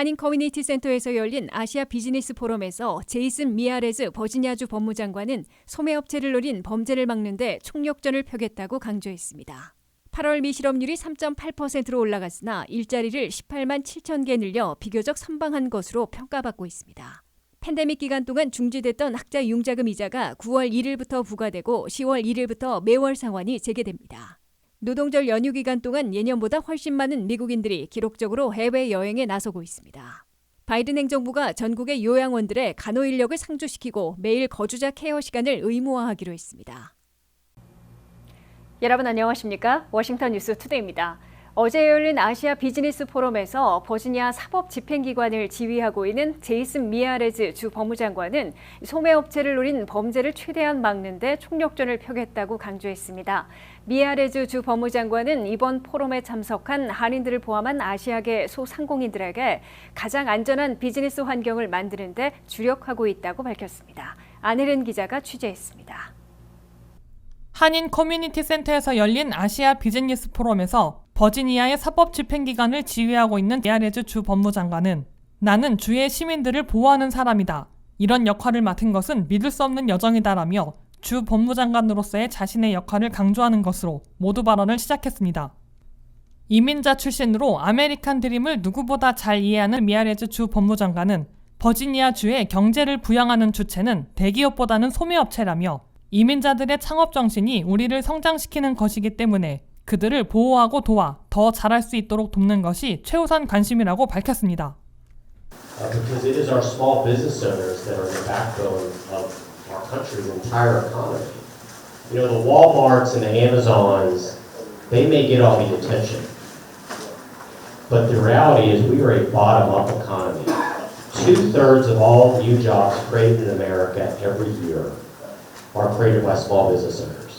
한인 커뮤니티 센터에서 열린 아시아 비즈니스 포럼에서 제이슨 미아레즈 버지니아주 법무장관은 소매업체를 노린 범죄를 막는데 총력전을 펴겠다고 강조했습니다. 8월 미실업률이 3.8%로 올라갔으나 일자리를 18만 7천 개 늘려 비교적 선방한 것으로 평가받고 있습니다. 팬데믹 기간 동안 중지됐던 학자 융자금 이자가 9월 1일부터 부과되고 10월 1일부터 매월 상환이 재개됩니다. 노동절 연휴 기간 동안 예년보다 훨씬 많은 미국인들이 기록적으로 해외 여행에 나서고 있습니다. 바이든 행정부가 전국의 요양원들의 간호 인력을 상주시키고 매일 거주자 케어 시간을 의무화하기로 했습니다. 여러분 안녕하십니까? 워싱턴 뉴스 투데이입니다. 어제 열린 아시아 비즈니스 포럼에서 버지니아 사법 집행기관을 지휘하고 있는 제이슨 미아레즈 주 법무장관은 소매업체를 노린 범죄를 최대한 막는데 총력전을 펴겠다고 강조했습니다. 미아레즈 주 법무장관은 이번 포럼에 참석한 한인들을 포함한 아시아계 소상공인들에게 가장 안전한 비즈니스 환경을 만드는데 주력하고 있다고 밝혔습니다. 안혜린 기자가 취재했습니다. 한인 커뮤니티 센터에서 열린 아시아 비즈니스 포럼에서 버지니아의 사법 집행기관을 지휘하고 있는 디아레즈 주 법무장관은 나는 주의 시민들을 보호하는 사람이다. 이런 역할을 맡은 것은 믿을 수 없는 여정이다라며 주 법무장관으로서의 자신의 역할을 강조하는 것으로 모두 발언을 시작했습니다. 이민자 출신으로 아메리칸 드림을 누구보다 잘 이해하는 미아레즈 주 법무장관은 버지니아 주의 경제를 부양하는 주체는 대기업보다는 소매업체라며 이민자들의 창업 정신이 우리를 성장시키는 것이기 때문에 그들을 보호하고 도와 더 잘할 수 있도록 돕는 것이 최우선 관심이라고 밝혔습니다. uh, because it is our small business owners that are the backbone of our country's entire economy. You know, the Walmarts and the Amazons, they may get all the attention. But the reality is we are a bottom-up economy. Two-thirds of all new jobs created in America every year are created by small business owners.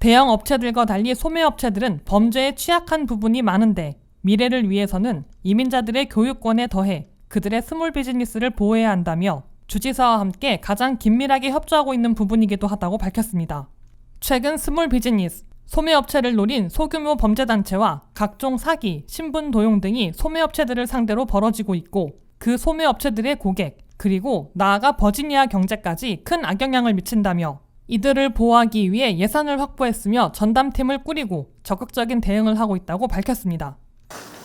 대형 업체들과 달리 소매 업체들은 범죄에 취약한 부분이 많은데 미래를 위해서는 이민자들의 교육권에 더해 그들의 스몰 비즈니스를 보호해야 한다며 주지사와 함께 가장 긴밀하게 협조하고 있는 부분이기도 하다고 밝혔습니다. 최근 스몰 비즈니스, 소매업체를 노린 소규모 범죄단체와 각종 사기, 신분 도용 등이 소매업체들을 상대로 벌어지고 있고 그 소매업체들의 고객, 그리고 나아가 버지니아 경제까지 큰 악영향을 미친다며 이들을 보호하기 위해 예산을 확보했으며 전담팀을 꾸리고 적극적인 대응을 하고 있다고 밝혔습니다.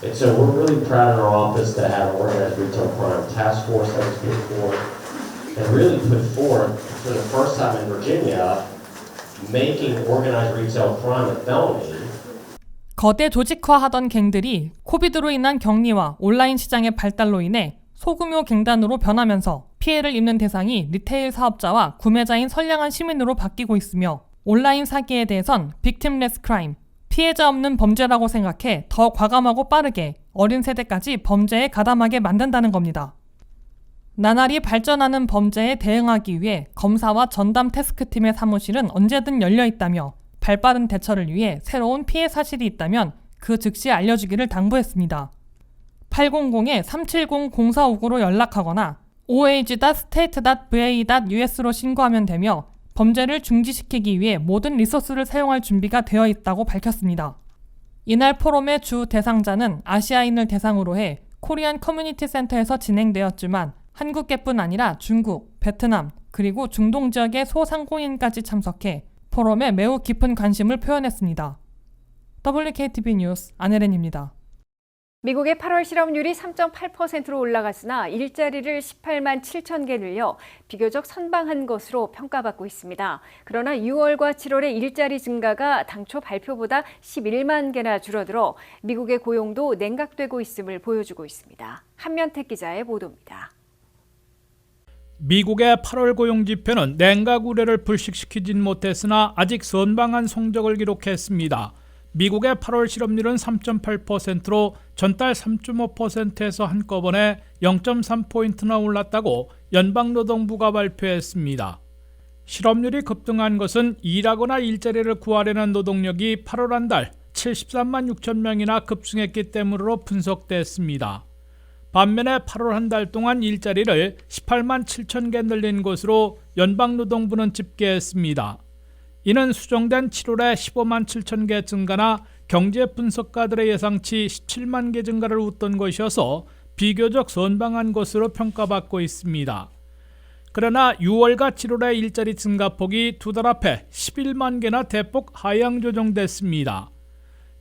And so we're really proud in our office to have an organized retail crime task force that was put forward and really put forth for the first time in Virginia, making organized retail crime a felony. 거대 조직화하던 갱들이 코비드로 인한 격리와 온라인 시장의 발달로 인해 소규모 갱단으로 변하면서 피해를 입는 대상이 리테일 사업자와 구매자인 선량한 시민으로 바뀌고 있으며 온라인 사기에 대해선 빅팀레스 크라임, 피해자 없는 범죄라고 생각해 더 과감하고 빠르게 어린 세대까지 범죄에 가담하게 만든다는 겁니다. 나날이 발전하는 범죄에 대응하기 위해 검사와 전담 태스크팀의 사무실은 언제든 열려 있다며 발빠른 대처를 위해 새로운 피해 사실이 있다면 그 즉시 알려주기를 당부했습니다. 800-370-0459로 연락하거나 oh.state.va.us로 신고하면 되며 범죄를 중지시키기 위해 모든 리소스를 사용할 준비가 되어 있다고 밝혔습니다. 이날 포럼의 주 대상자는 아시아인을 대상으로 해 코리안 커뮤니티 센터에서 진행되었지만 한국계뿐 아니라 중국, 베트남, 그리고 중동 지역의 소상공인까지 참석해 포럼에 매우 깊은 관심을 표현했습니다. WKTV 뉴스 안혜린입니다. 미국의 8월 실업률이 3.8%로 올라갔으나 일자리를 18만 7천 개 늘려 비교적 선방한 것으로 평가받고 있습니다. 그러나 6월과 7월의 일자리 증가가 당초 발표보다 11만 개나 줄어들어 미국의 고용도 냉각되고 있음을 보여주고 있습니다. 한면택 기자의 보도입니다. 미국의 8월 고용 지표는 냉각 우려를 불식시키진 못했으나 아직 선방한 성적을 기록했습니다. 미국의 8월 실업률은 3.8%로 전달 3.5%에서 한꺼번에 0.3포인트나 올랐다고 연방노동부가 발표했습니다. 실업률이 급등한 것은 일하거나 일자리를 구하려는 노동력이 8월 한 달 73만 6천 명이나 급증했기 때문으로 분석됐습니다. 반면에 8월 한 달 동안 일자리를 18만 7천 개 늘린 것으로 연방노동부는 집계했습니다. 이는 수정된 7월에 15만 7천 개 증가나 경제 분석가들의 예상치 17만 개 증가를 웃돈 것이어서 비교적 선방한 것으로 평가받고 있습니다. 그러나 6월과 7월의 일자리 증가폭이 두 달 앞에 11만 개나 대폭 하향 조정됐습니다.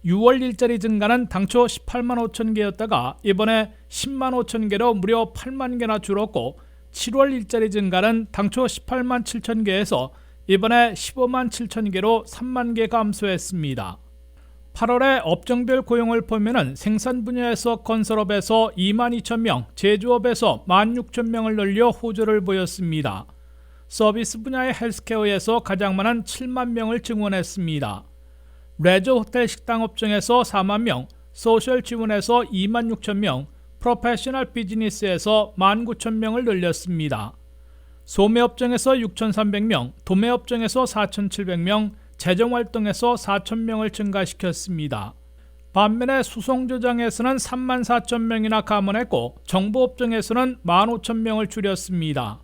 6월 일자리 증가는 당초 18만 5천 개였다가 이번에 10만 5천 개로 무려 8만 개나 줄었고 7월 일자리 증가는 당초 18만 7천 개에서 이번에 15만 7천 개로 3만 개 감소했습니다. 8월에 업종별 고용을 보면은 생산 분야에서 건설업에서 2만 2천 명, 제조업에서 1만 6천 명을 늘려 호조를 보였습니다. 서비스 분야의 헬스케어에서 가장 많은 7만 명을 증원했습니다. 레저 호텔 식당 업종에서 4만 명, 소셜 지원에서 2만 6천 명, 프로페셔널 비즈니스에서 1만 9천 명을 늘렸습니다. 소매업종에서 6,300명, 도매업종에서 4,700명, 재정활동에서 4,000명을 증가시켰습니다. 반면에 수송조장에서는 3만 4천 명이나 감원했고 정부업종에서는 1만 5천 명을 줄였습니다.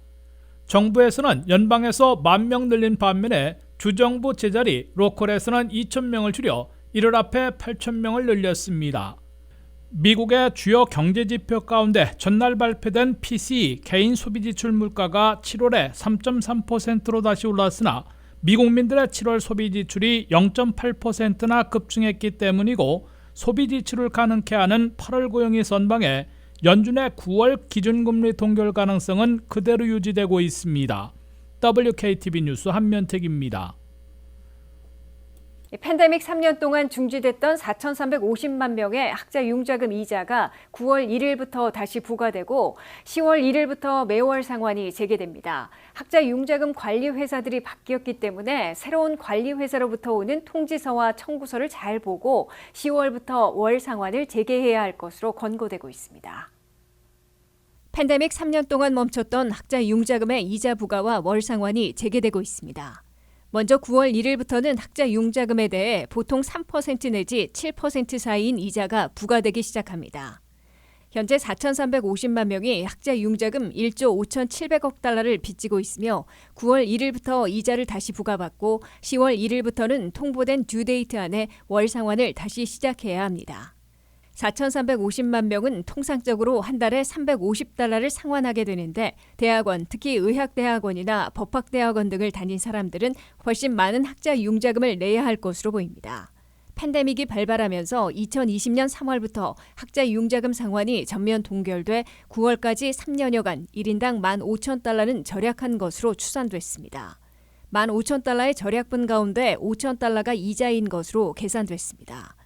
정부에서는 연방에서 만명 늘린 반면에 주정부 제자리 로컬에서는 2천 명을 줄여 1월 앞에 8천 명을 늘렸습니다. 미국의 주요 경제 지표 가운데 전날 발표된 PCE 개인 소비 지출 물가가 7월에 3.3%로 다시 올랐으나 미국민들의 7월 소비 지출이 0.8%나 급증했기 때문이고 소비 지출을 가능케 하는 8월 고용이 선방해 연준의 9월 기준금리 동결 가능성은 그대로 유지되고 있습니다. WKTV 뉴스 한면택입니다. 이 팬데믹 3년 동안 중지됐던 4,350만 명의 학자 융자금 이자가 9월 1일부터 다시 부과되고 10월 1일부터 매월 상환이 재개됩니다. 학자 융자금 관리 회사들이 바뀌었기 때문에 새로운 관리 회사로부터 오는 통지서와 청구서를 잘 보고 10월부터 월 상환을 재개해야 할 것으로 권고되고 있습니다. 팬데믹 3년 동안 멈췄던 학자 융자금의 이자 부과와 월 상환이 재개되고 있습니다. 먼저 9월 1일부터는 학자 융자금에 대해 보통 3% 내지 7% 사이인 이자가 부과되기 시작합니다. 현재 4,350만 명이 학자 융자금 1조 5,700억 달러를 빚지고 있으며 9월 1일부터 이자를 다시 부과받고 10월 1일부터는 통보된 듀데이트 안에 월 상환을 다시 시작해야 합니다. 4,350만 명은 통상적으로 한 달에 350달러를 상환하게 되는데 대학원, 특히 의학대학원이나 법학대학원 등을 다닌 사람들은 훨씬 많은 학자 융자금을 내야 할 것으로 보입니다. 팬데믹이 발발하면서 2020년 3월부터 학자 융자금 상환이 전면 동결돼 9월까지 3년여간 1인당 15,000달러는 절약한 것으로 추산됐습니다. 15,000달러의 절약분 가운데 5,000달러가 이자인 것으로 계산됐습니다.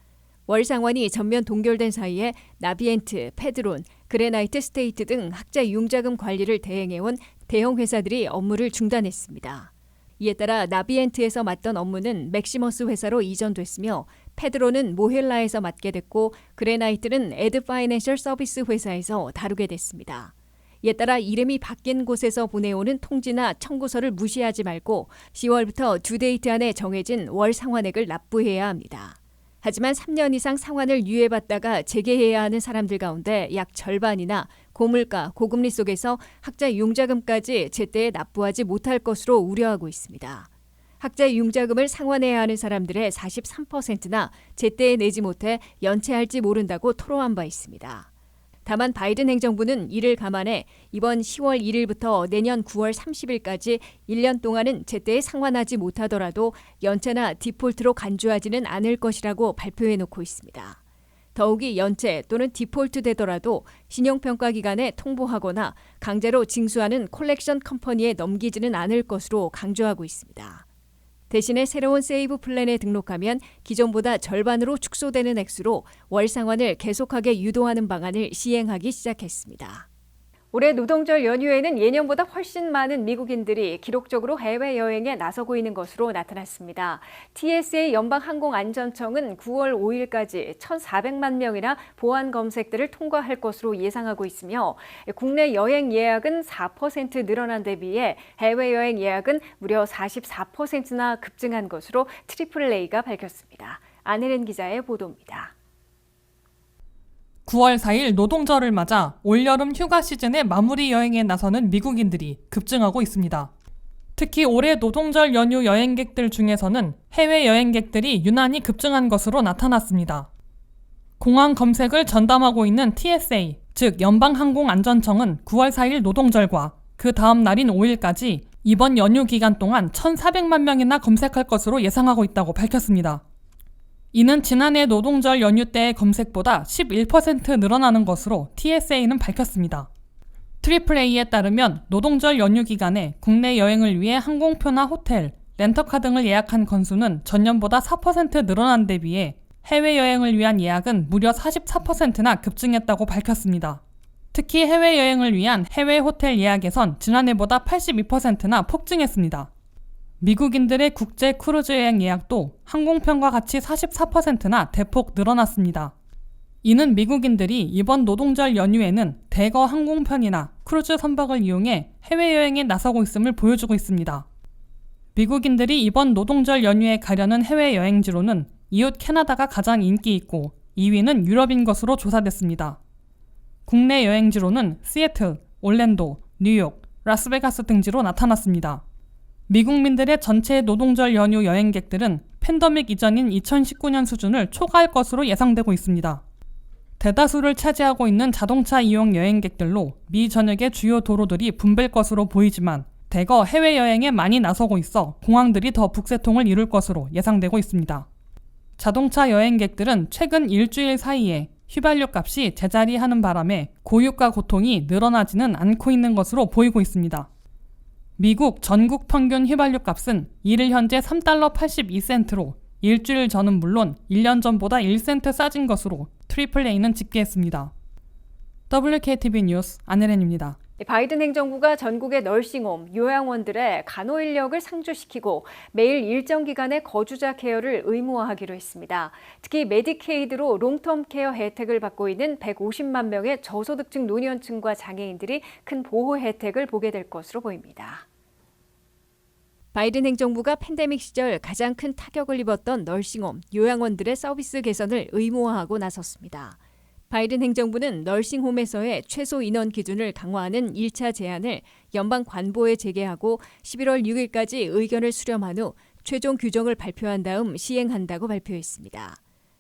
월 상환이 전면 동결된 사이에 나비엔트, 페드론, 그레나이트 스테이트 등 학자 융자금 관리를 대행해온 대형 회사들이 업무를 중단했습니다. 이에 따라 나비엔트에서 맡던 업무는 맥시머스 회사로 이전됐으며 페드로는 모헬라에서 맡게 됐고 그레나이트는 에드 파이낸셜 서비스 회사에서 다루게 됐습니다. 이에 따라 이름이 바뀐 곳에서 보내오는 통지나 청구서를 무시하지 말고 10월부터 듀데이트 안에 정해진 월 상환액을 납부해야 합니다. 하지만 3년 이상 상환을 유예받다가 재개해야 하는 사람들 가운데 약 절반이나 고물가, 고금리 속에서 학자 융자금까지 제때 납부하지 못할 것으로 우려하고 있습니다. 학자 융자금을 상환해야 하는 사람들의 43%나 제때 내지 못해 연체할지 모른다고 토로한 바 있습니다. 다만 바이든 행정부는 이를 감안해 이번 10월 1일부터 내년 9월 30일까지 1년 동안은 제때 상환하지 못하더라도 연체나 디폴트로 간주하지는 않을 것이라고 발표해 놓고 있습니다. 더욱이 연체 또는 디폴트 되더라도 신용평가 기관에 통보하거나 강제로 징수하는 콜렉션 컴퍼니에 넘기지는 않을 것으로 강조하고 있습니다. 대신에 새로운 세이브 플랜에 등록하면 기존보다 절반으로 축소되는 액수로 월 상환을 계속하게 유도하는 방안을 시행하기 시작했습니다. 올해 노동절 연휴에는 예년보다 훨씬 많은 미국인들이 기록적으로 해외여행에 나서고 있는 것으로 나타났습니다. TSA 연방항공안전청은 9월 5일까지 1,400만 명이나 보안 검색들을 통과할 것으로 예상하고 있으며 국내 여행 예약은 4% 늘어난 데 비해 해외여행 예약은 무려 44%나 급증한 것으로 트리플레이가 밝혔습니다. 안혜린 기자의 보도입니다. 9월 4일 노동절을 맞아 올여름 휴가 시즌의 마무리 여행에 나서는 미국인들이 급증하고 있습니다. 특히 올해 노동절 연휴 여행객들 중에서는 해외 여행객들이 유난히 급증한 것으로 나타났습니다. 공항 검색을 전담하고 있는 TSA, 즉 연방항공안전청은 9월 4일 노동절과 그 다음 날인 5일까지 이번 연휴 기간 동안 1,400만 명이나 검색할 것으로 예상하고 있다고 밝혔습니다. 이는 지난해 노동절 연휴 때의 검색보다 11% 늘어나는 것으로 TSA는 밝혔습니다. 트리플A에 따르면 노동절 연휴 기간에 국내 여행을 위해 항공표나 호텔, 렌터카 등을 예약한 건수는 전년보다 4% 늘어난 데 비해 해외여행을 위한 예약은 무려 44%나 급증했다고 밝혔습니다. 특히 해외여행을 위한 해외 호텔 예약에선 지난해보다 82%나 폭증했습니다. 미국인들의 국제 크루즈 여행 예약도 항공편과 같이 44%나 대폭 늘어났습니다. 이는 미국인들이 이번 노동절 연휴에는 대거 항공편이나 크루즈 선박을 이용해 해외여행에 나서고 있음을 보여주고 있습니다. 미국인들이 이번 노동절 연휴에 가려는 해외 여행지로는 이웃 캐나다가 가장 인기 있고 2위는 유럽인 것으로 조사됐습니다. 국내 여행지로는 시애틀, 올랜도, 뉴욕, 라스베가스 등지로 나타났습니다. 미국민들의 전체 노동절 연휴 여행객들은 팬더믹 이전인 2019년 수준을 초과할 것으로 예상되고 있습니다. 대다수를 차지하고 있는 자동차 이용 여행객들로 미 전역의 주요 도로들이 붐빌 것으로 보이지만 대거 해외여행에 많이 나서고 있어 공항들이 더 북새통을 이룰 것으로 예상되고 있습니다. 자동차 여행객들은 최근 일주일 사이에 휘발유 값이 제자리하는 바람에 고유가 고통이 늘어나지는 않고 있는 것으로 보이고 있습니다. 미국 전국 평균 휘발유 값은 이를 현재 3달러 82센트로 일주일 전은 물론 1년 전보다 1센트 싸진 것으로 트리플 A는 집계했습니다. WKTV 뉴스 안혜련입니다. 바이든 행정부가 전국의 널싱홈, 요양원들의 간호 인력을 상주시키고 매일 일정 기간의 거주자 케어를 의무화하기로 했습니다. 특히 메디케이드로 롱텀 케어 혜택을 받고 있는 150만 명의 저소득층 노년층과 장애인들이 큰 보호 혜택을 보게 될 것으로 보입니다. 바이든 행정부가 팬데믹 시절 가장 큰 타격을 입었던 널싱홈, 요양원들의 서비스 개선을 의무화하고 나섰습니다. 바이든 행정부는 널싱홈에서의 최소 인원 기준을 강화하는 1차 제안을 연방 관보에 제기하고 11월 6일까지 의견을 수렴한 후 최종 규정을 발표한 다음 시행한다고 발표했습니다.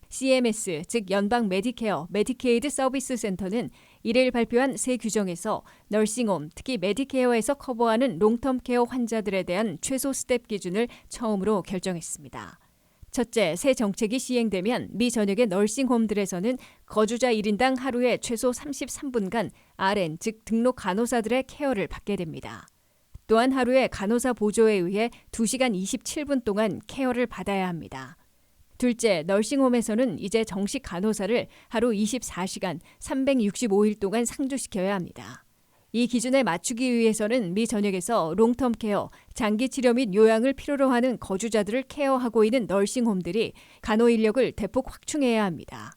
CMS, 즉 연방 메디케어, 메디케이드 서비스 센터는 이를 발표한 새 규정에서 널싱홈, 특히 메디케어에서 커버하는 롱텀 케어 환자들에 대한 최소 스텝 기준을 처음으로 결정했습니다. 첫째, 새 정책이 시행되면 미 전역의 널싱홈들에서는 거주자 1인당 하루에 최소 33분간 RN, 즉 등록 간호사들의 케어를 받게 됩니다. 또한 하루에 간호사 보조에 의해 2시간 27분 동안 케어를 받아야 합니다. 둘째, 널싱홈에서는 이제 정식 간호사를 하루 24시간 365일 동안 상주시켜야 합니다. 이 기준에 맞추기 위해서는 미 전역에서 롱텀 케어, 장기 치료 및 요양을 필요로 하는 거주자들을 케어하고 있는 널싱홈들이 간호 인력을 대폭 확충해야 합니다.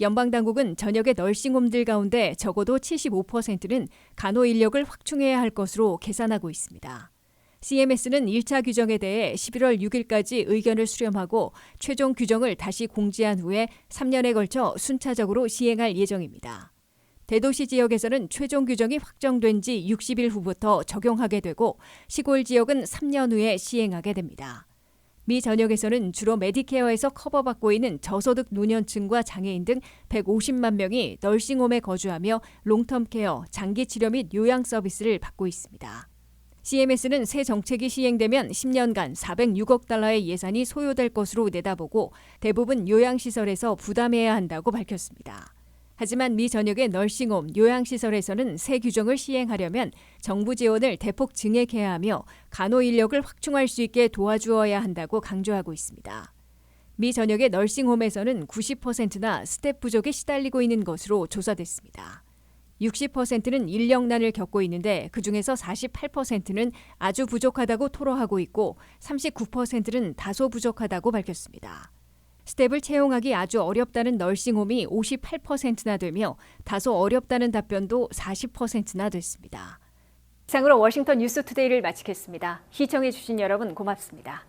연방 당국은 전역의 널싱홈들 가운데 적어도 75%는 간호 인력을 확충해야 할 것으로 계산하고 있습니다. CMS는 1차 규정에 대해 11월 6일까지 의견을 수렴하고 최종 규정을 다시 공지한 후에 3년에 걸쳐 순차적으로 시행할 예정입니다. 대도시 지역에서는 최종 규정이 확정된 지 60일 후부터 적용하게 되고 시골 지역은 3년 후에 시행하게 됩니다. 미 전역에서는 주로 메디케어에서 커버받고 있는 저소득 노년층과 장애인 등 150만 명이 널싱홈에 거주하며 롱텀 케어, 장기 치료 및 요양 서비스를 받고 있습니다. CMS는 새 정책이 시행되면 10년간 406억 달러의 예산이 소요될 것으로 내다보고 대부분 요양시설에서 부담해야 한다고 밝혔습니다. 하지만 미 전역의 널싱홈, 요양시설에서는 새 규정을 시행하려면 정부 지원을 대폭 증액해야 하며 간호 인력을 확충할 수 있게 도와주어야 한다고 강조하고 있습니다. 미 전역의 널싱홈에서는 90%나 스텝 부족에 시달리고 있는 것으로 조사됐습니다. 60%는 인력난을 겪고 있는데 그중에서 48%는 아주 부족하다고 토로하고 있고 39%는 다소 부족하다고 밝혔습니다. 스텝을 채용하기 아주 어렵다는 널싱홈이 58%나 되며 다소 어렵다는 답변도 40%나 됐습니다. 이상으로 워싱턴 뉴스 투데이를 마치겠습니다. 시청해 주신 여러분 고맙습니다.